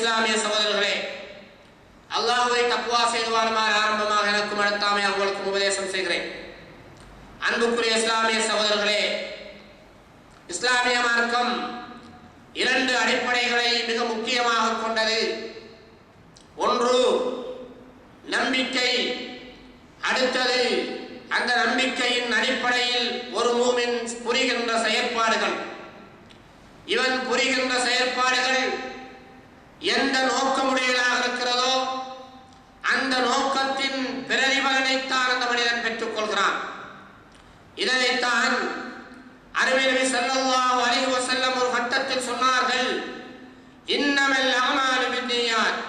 இஸ்லாமிய சகோதரர்களே அல்லாஹுவை தக்குவா செய்துவானுமாறு ஆரம்பமாக எனக்கும் அடுத்தாமே அவங்களுக்கும் உபதேசம் செய்கிறேன். அன்புக்குரிய இஸ்லாமிய சகோதரர்களே இஸ்லாமிய மார்க்கம் இரண்டு அடிப்படைகளை மிக முக்கியமாக கொண்டது. ஒன்று நம்பிக்கை. அடுத்தது அந்த நம்பிக்கையின் அடிப்படையில் ஒரு மூமின் புரிகின்ற செயற்பாடுகள். இவன் புரிகின்ற செயற்பாடுகள் எந்த நோக்கமுடையதாக இருக்கிறதோ அந்த நோக்கத்தின் பிரதிபலனைத்தான் அந்த மனிதன் பெற்றுக் கொள்கிறான். இதனைத்தான் அருமை நபி ஸல்லல்லாஹு அலைஹி வஸல்லம் ஒரு கட்டத்தில் சொன்னார்கள். இன்னமல் அமாலு பின்னியாத்.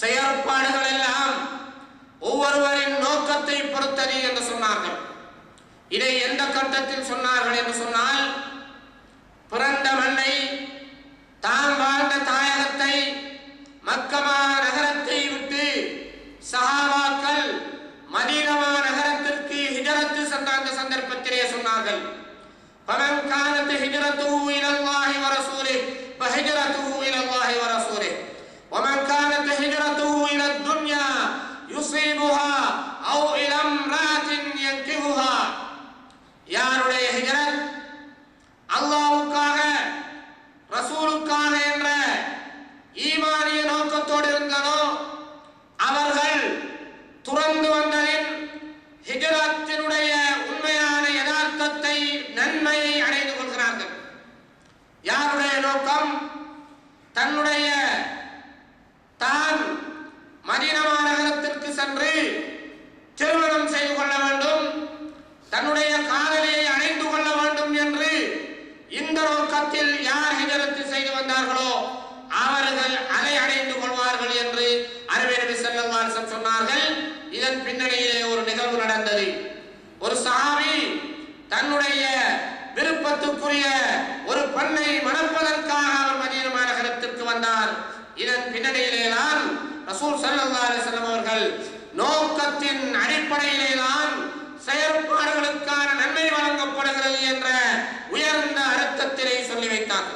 செயற்பாடுகள் எல்லாம் ஒவ்வொருவரின் நோக்கத்தை பொறுத்தது என்று சொன்னார்கள். இதை எந்த கட்டத்தில் சொன்னார்கள் என்று சொன்னால் பிறந்த மண்ணை தாம் வாழ்ந்த தாயகத்தை மக்கமா இதன் பின்னணியிலே ஒரு நிகழ்வு நடந்தது ஒரு சஹாபி தன்னுடைய விருப்பத்துக்குரிய ஒரு பெண்ணை மணப்பதற்காக அவர் மதீனா நகரத்திற்கு வந்தார் இதன் பின்னணியிலே தான் ரசூல் ஸல்லல்லாஹு அலைஹி வஸல்லம் அவர்கள் நோக்கத்தின் அடிப்படையிலே தான் செயற்பாடுகளுக்கான நன்மை வழங்கப்படுகிறது என்ற உயர்ந்த அர்த்தத்திலே சொல்லி வைத்தார்கள்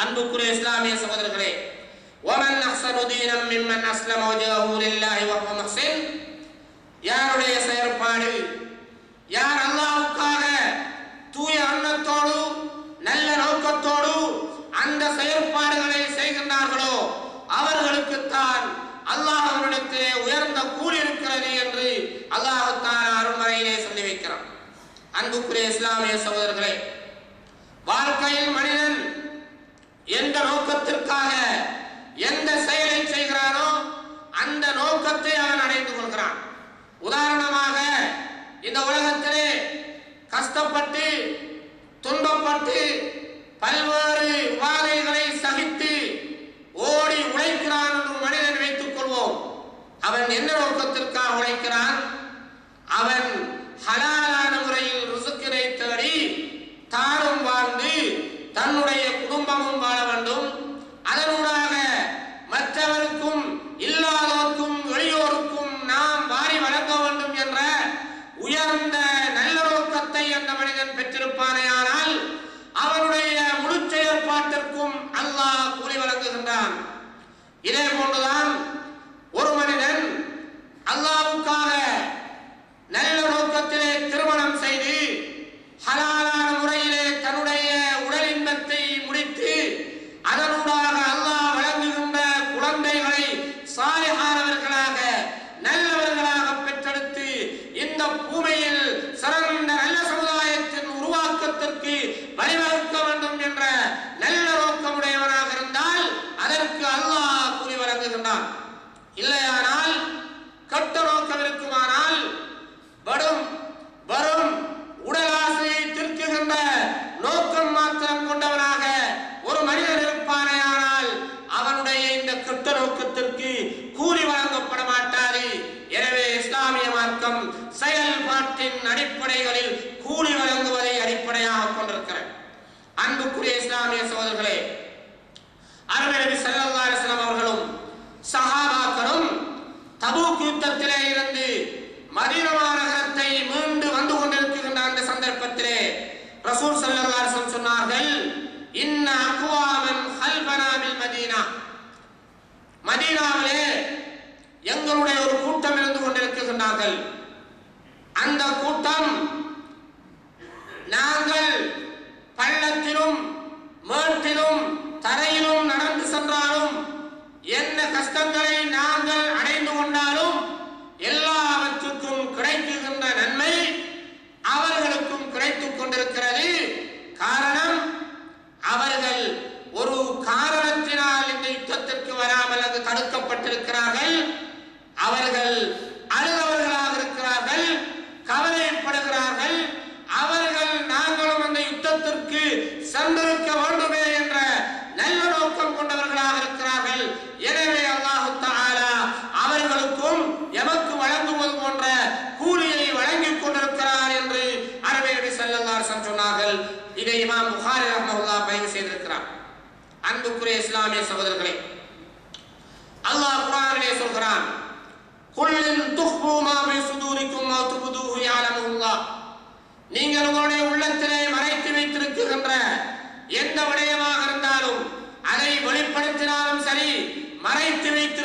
அன்புக்குரிய இஸ்லாமிய சகோதரர்களே ومن أحسن دينا ممن أسلم وجهه لله وهو محسن அன்புக்குரிய இஸ்லாமிய சகோதரர்களே வாழ்க்கையில் மனிதன் எந்த நோக்கத்திற்காக எந்த செயலை செய்கிறானோ அந்த நோக்கத்தை அவன் அடைந்து கொள்கிறான். உதாரணமாக இந்த உலகத்திலே கஷ்டப்பட்டு துன்பப்பட்டு பல்வேறு உபாதைகளை சகித்து ஓடி உழைக்கிறான் என்று மனிதன் வைத்துக் கொள்வோம். அவன் என்ன நோக்கத்திற்காக உழைக்கிறான்? அவன் ஹலாலான முறையில் ருசுக்கினை தேடி தானும் வாழ்ந்து தன்னுடைய குடும்பமும் வாழ வேண்டும் அதனூடாக மற்றவருக்கும் இல்லாதோருக்கும் வெளியோருக்கும் நாம் வாரி வழங்க வேண்டும் என்ற உயர்ந்த நல்ல நோக்கத்தை அந்த மனிதன் பெற்றிருப்பானேயானால் அவனுடைய முழு செயற்பாட்டிற்கும் அல்லாஹ் கூலி வழங்குகின்றான் இதே போன்றுதான் ஒரு மனிதன் அல்லாஹ்வுக்காக நல்ல நோக்கத்திலே திருமணம் செய்து ஹலாலான முறையிலே தன்னுடைய உடல் இன்பத்தை முடித்து அதனூடாக அல்லாஹ் வழங்குகின்ற குழந்தைகளை சாலிகானவர்களாக நல்லவர்களாக பெற்றெடுத்து இந்த பூமியில் சிறந்த நல்ல சமுதாயத்தின் உருவாக்கத்திற்கு வழிவகுக்க வேண்டும் என்ற நல்ல நோக்கமுடையவனாக இருந்தால் அதற்கு அல்லாஹ் கூலி வழங்குகின்றான் இல்லையானால் கட்ட நோக்கம் இருக்குமானால் வரும் வரும் உடல் ஆசையை திருத்துகின்ற நோக்கம் மாத்திரம் கொண்டவனாக ஒரு மனிதன் இருப்பானேயானால் அவனுடைய இந்த கெட்ட நோக்கத்திற்கு கூலி வழங்கப்பட மாட்டாது எனவே இஸ்லாமிய மார்க்கம் செயல்பாட்டின் அடிப்படைகளில் கூலி வழங்குவதை அடிப்படையாக கொண்டிருக்கிறது அன்புக்குரிய இஸ்லாமிய சகோதரர்களே அருமை நபி அவர்களும் சஹாபாக்களும் தபூக் யுத்தத்திலே இருந்து மதீனா நகரத்தை மீண்டு வந்து கொண்டிருக்கின்ற அந்த சந்தர்ப்பத்திலே ரசூல் ஸல்லல்லாஹு அலைஹி சொன்னார்கள் இன்ன அக்வாமன் ஹல்பனாமில் மதீனா. மதீனாவிலே எங்களுடைய ஒரு கூட்டம் இருந்து கொண்டிருக்கின்றார்கள். அந்த கூட்டம் நாங்கள் பள்ளத்திலும் மேட்டிலும் தரையிலும் நடந்து சென்றாலும் என்ன கஷ்டங்களை நாங்கள் அடைந்து கொண்டாலும் எல்லாவற்றுக்கும் கிடைக்குகின்ற நன்மை அவர்களுக்கும் கிடைத்துக் கொண்டிருக்கிறது காரணம் அவர்கள் ஒரு காரணத்தினால் இந்த யுத்தத்திற்கு வராமல் அங்கு இருக்கிறார்கள் அவர்கள் அழுதவர்களாக இருக்கிறார்கள் கவலைப்படுகிறார்கள் அவர்கள் நாங்களும் அந்த யுத்தத்திற்கு சென்றிருக்க வேண்டுமே என்ற நல்ல நோக்கம் கொண்டவர்களாக இருக்கிறார்கள். எனவே அல்லாஹு தாலா அவர்களுக்கும் எமக்கு வழங்குவது போன்ற கூலியை வழங்கிக் கொண்டிருக்கிறார் என்று அரபி நபி ஸல்லல்லாஹு சொன்னார்கள். இதை இமாம் புகாரி ரஹ்மத்துல்லாஹ் பதிவு செய்திருக்கிறார். அன்புக்குரிய இஸ்லாமிய சகோதரர்களே அல்லாஹ் குரானிலே சொல்கிறான் குல்லின் துஹ்பு மா ஃபி சுதூரிக்கும் வ துப்துஹு யஅலமுல்லாஹ் நீங்கள் உங்களுடைய உள்ளத்திலே மறைத்து வைத்திருக்கின்ற எந்த விடயமாக இருந்தாலும் அதை வெளிப்படுத்தினாலும் சரி மறைத்து வைத்து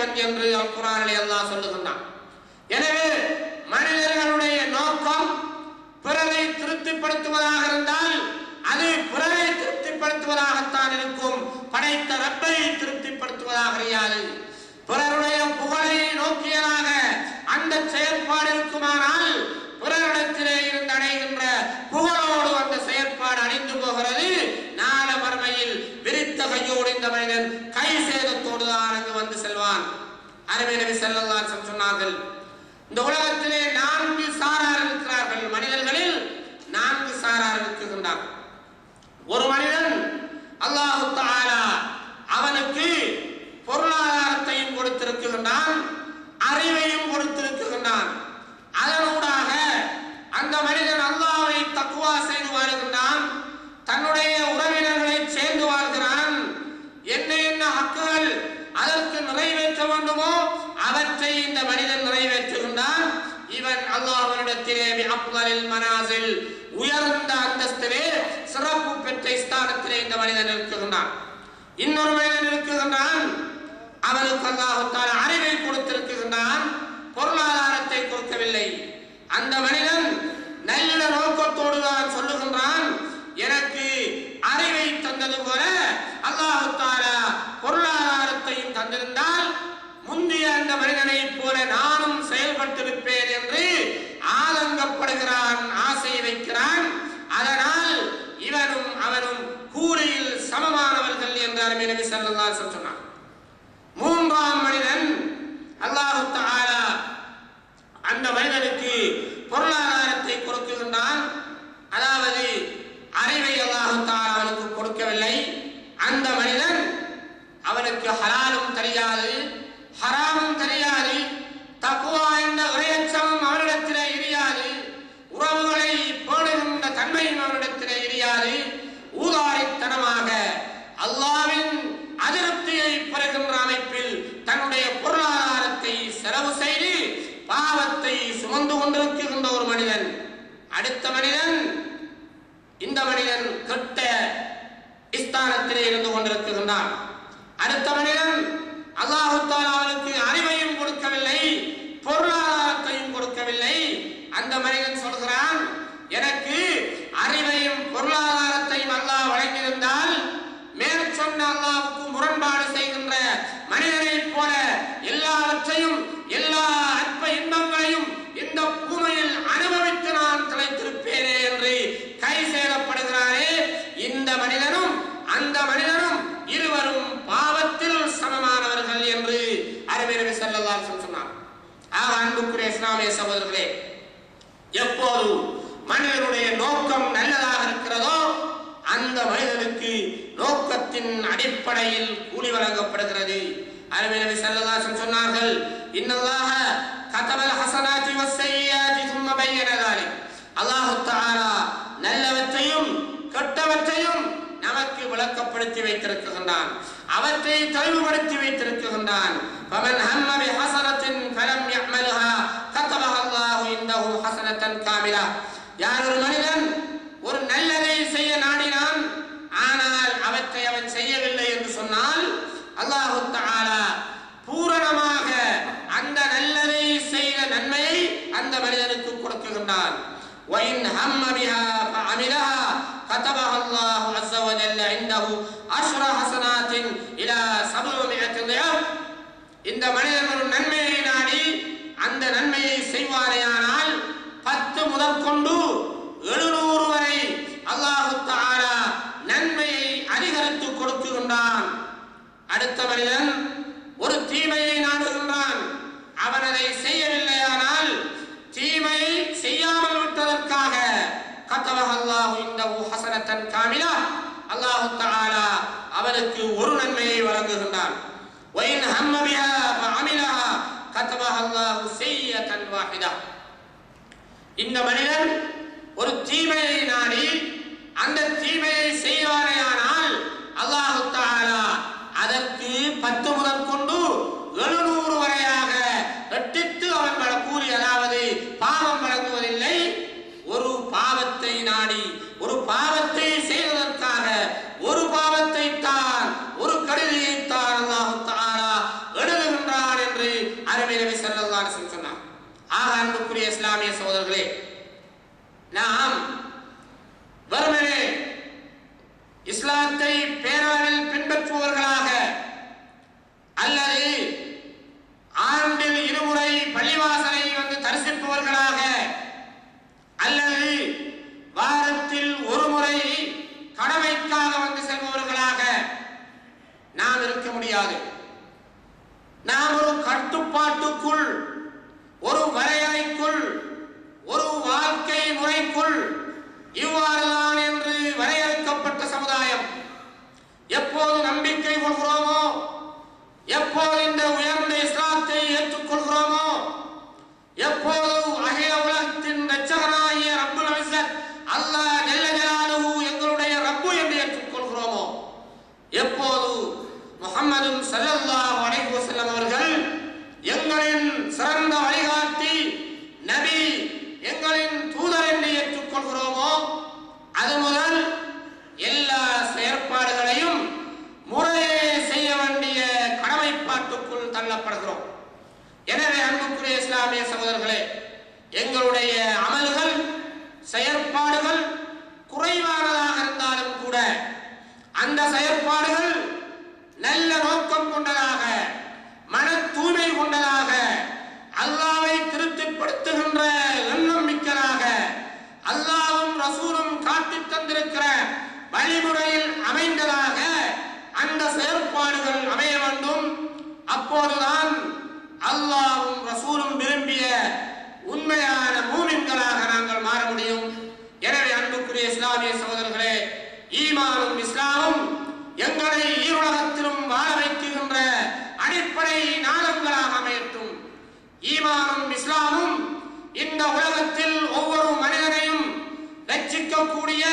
சக்தி என்று அல் குர்ஆனிலே அல்லாஹ் சொல்லுகின்றான். எனவே மனிதர்களுடைய நோக்கம் பிறரை திருப்திப்படுத்துவதாக இருந்தால் அது பிறரை திருப்திப்படுத்துவதாகத்தான் இருக்கும். படைத்த ரப்பை திருப்திப்படுத்துவதாக அறியாது. பிறருடைய புகழை நோக்கியதாக அந்த செயற்பாடு இருக்குமானால் பிறரிடத்திலே இருந்து அடைகின்ற புகழோடு அந்த செயற்பாடு அணிந்து போகிறது. நாள மறுமையில் விரித்த கையோடு இந்த மனிதன் கை சேதத்தோடு தான் அங்கு வந்து செல்ல அருமை நபி செல்லல்லாசம் சொன்னார்கள் இந்த உலகத்திலே நான்கு சாரார் இருக்கிறார்கள் மனிதர்களில் நான்கு சாரார் இருக்கின்றார் ஒரு மனிதன் அல்லாஹு தாலா அவனுக்கு பொருளாதாரத்தையும் கொடுத்திருக்கின்றான் அறிவையும் கொடுத்திருக்கின்றான். அதனூடாக அந்த மனிதன் அல்லாவை தக்குவா செய்து வாழ்கின்றான் தன்னுடைய உறவினர்களை சேர்ந்து வாழ்கிறான். என்ன என்ன ஹக்குகள் அதற்கு நிறைவேற்ற வேண்டுமோ அவற்றை இந்த மனிதன் நிறைவேற்றுகின்றான். இவன் அல்லாஹ்விடத்திலே அப்தலில் மனாசில் உயர்ந்த அந்தஸ்திலே சிறப்பு பெற்ற ஸ்தானத்திலே இந்த மனிதன் இருக்குகின்றான் இன்னொரு மனிதன் இருக்குகின்றான் அவனுக்கு அல்லாஹு அறிவை கொடுத்திருக்குகின்றான் பொருளாதாரத்தை கொடுக்கவில்லை. அந்த மனிதன் நல்ல நோக்கத்தோடு தான் சொல்லுகின்றான். எனக்கு அறிவை தந்தது போல அல்லாஹு பொருளாதார தந்திருந்தால் முந்தைய அந்த மனிதனை போல நானும் செயல்பட்டிருப்பேன் என்று ஆதங்கப்படுகிறான் ஆசை வைக்கிறான் அதனால் இவனும் அவனும் கூலியில் சமமானவர்கள் என்று அருமை நபி ஸல்லல்லாஹு அலைஹி வஸல்லம் சொன்னார் மூன்றாம் மனிதன் அல்லாஹு தஆலா அந்த மனிதனுக்கு பொருளாதாரத்தை கொடுக்குகின்றான் அதாவது அறிவை அல்லாஹு தஆலா அவனுக்கு கொடுக்கவில்லை அந்த மனிதன் அவனுக்கு ஹலாலும் தெரியாது ஹராமும் தெரியாது தக்குவா என்ற இறையச்சமும் அவனிடத்திலே இரியாது உறவுகளை பேணுகின்ற தன்மையும் அவனிடத்திலே இரியாது ஊதாரித்தனமாக அல்லாவின் அதிருப்தியை பெறுகின்ற அமைப்பில் தன்னுடைய பொருளாதாரத்தை செலவு செய்து பாவத்தை சுமந்து கொண்டிருக்கின்ற ஒரு மனிதன் அடுத்த மனிதன் இந்த மனிதன் கெட்ட ஸ்தானத்திலே இருந்து கொண்டிருக்கின்றான். அடுத்த மனிதன் அல்லாஹு தஆலா அவனுக்கு அறிவையும் கொடுக்கவில்லை பொருளாதாரத்தையும் கொடுக்கவில்லை அந்த மனிதன் சொல்கிறான் எனக்கு அறிவையும் பொருளாதாரத்தையும் அல்லாஹ் வழங்கியிருந்தால் மேற் சொன்ன அல்லாஹ்வுக்கு முரண்பாடு செய்கின்ற மனிதனைப் போல எல்லாவற்றையும் எல்லா அற்ப இன்பங்களையும் இந்த பூமியில் அனுபவித்து நான் திளைத்திருப்பேனே என்று கை சேதப்படுகிறாரே இந்த மனிதனும் அந்த மனிதனும் இருவரும் பாவத்தில் சமமானவர்கள் என்று அரபி நபி ஸல்லல்லாஹு அலைஹி வஸல்லம் சொன்னார் ஆக அன்புக்குரிய இஸ்லாமிய சகோதரர்களே எப்போது மனிதனுடைய நோக்கம் நல்லதாக இருக்கிறதோ அந்த மனிதனுக்கு நோக்கத்தின் அடிப்படையில் கூலி வழங்கப்படுகிறது அரபி நபி ஸல்லல்லாஹு அலைஹி சொன்னார்கள் இன்னல்லாஹ கதபல் ஹஸனாத்தி வஸ்ஸய்யாத்தி ثم بين ذلك அல்லாஹு தஆலா நல்லவற்றையும் கெட்டவற்றையும் நமக்கு விளக்கப்படுத்தி வைத்திருக்கின்றான் அவற்றை தெளிவுபடுத்தி வைத்திருக்கின்றான் فمن هم بحسنة فلم يعملها كتبها الله عنده حسنة كاملة யார் ஒரு மனிதன் ஒரு நல்லதை செய்ய நாடினான் ஆனால் அவற்றை அவன் செய்யவில்லை என்று சொன்னால் அல்லாஹு தஆலா பூரணமாக அந்த நல்லதை செய்த நன்மையை அந்த மனிதனுக்கு கொடுக்குகின்றான் وإن هم بها فعملها كتبها الله عز وجل عنده عشر حسنات إلى سبعمائة ضعف இந்த மனிதன் ஒரு நன்மையை நாடி அந்த நன்மையை செய்வாரேயானால் பத்து முதல் கொண்டு எழுநூறு வரை அல்லாஹு தஆலா நன்மையை அதிகரித்து கொடுக்குகின்றான் அடுத்த மனிதன் ரஹமத்தன் காமிலா அல்லாஹு தஆலா அவனுக்கு ஒரு நன்மையை வழங்குகின்றான். வயின் ஹம்ம பிஹா ஃபஅமிலஹா கதபஹ அல்லாஹு சய்யத்தன் வாஹிதா. இந்த மனிதன் ஒரு தீமை செயற்பாடுகள் அமைய வேண்டும். அப்போதுதான் அல்லாவும் ரசூலும் விரும்பிய உண்மையான மூமின்களாக நாங்கள் மாற முடியும். எனவே அன்புக்குரிய இஸ்லாமிய சகோதரர்களே ஈமானும் இஸ்லாமும் எங்களை ஈருலகத்திலும் வாழ வைக்கின்ற அடிப்படை நாளங்களாக அமையட்டும். ஈமானும் இஸ்லாமும் இந்த உலகத்தில் ஒவ்வொரு மனிதனையும் ரட்சிக்கக்கூடிய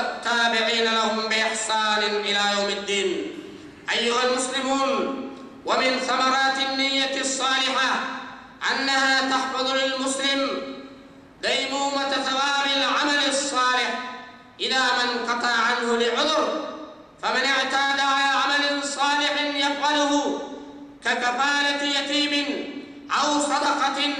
والتابعين لهم بإحسان إلى يوم الدين. أيها المسلمون ومن ثمرات النية الصالحة أنها تحفظ للمسلم ديمومة ثواب العمل الصالح. إذا من قطع عنه لعذر فمن اعتاد على عمل صالح يفعله ككفالة يتيم أو صدقة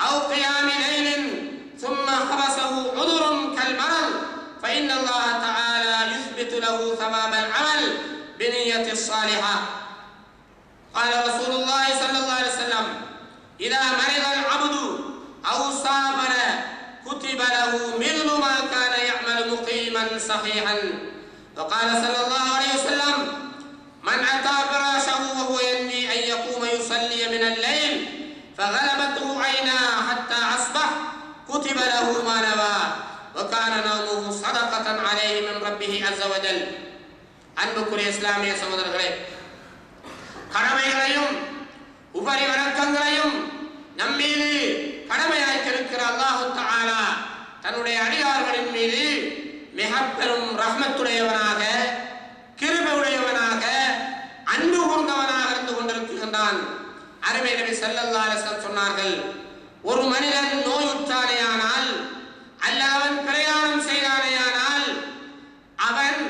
أو قيام ليل ثم حبسه عذر كالمرض فإن الله تعالى يثبت له ثواب العمل بنية الصالحة. قال رسول الله صلى الله عليه وسلم إذا مرض العبد أو سافر كتب له مثل ما كان يعمل مقيما صحيحا. وقال صلى الله عليه وسلم من أتى فراشه وهو ينوي أن يقوم يصلي من الليل فغلبته عيناه حتى أصبح كتب له ما نوى. وكان نومه صدقة عليه من ربه عز وجل அன்புக்குரிய இஸ்லாமிய சகோதரர்களே கடமைகளையும் உபரி வணக்கங்களையும் நம்மீது கடமையாக்கியிருக்கிற அல்லாஹு தஆலா தன்னுடைய அடியார்களின் மீது மிக பெரும் ரஹ்மத்துடையவனாக கிருபை உடையவனாக அன்பு கூர்ந்தவனாக இருந்து கொண்டிருக்கின்றான் அருமை நபி ஸல்லல்லாஹு அலைஹி வஸல்லம் சொன்னார்கள் ஒரு மனிதன் நோய் அல்ல அவன் பிரயாணம் செய்தானேயானால் அவன்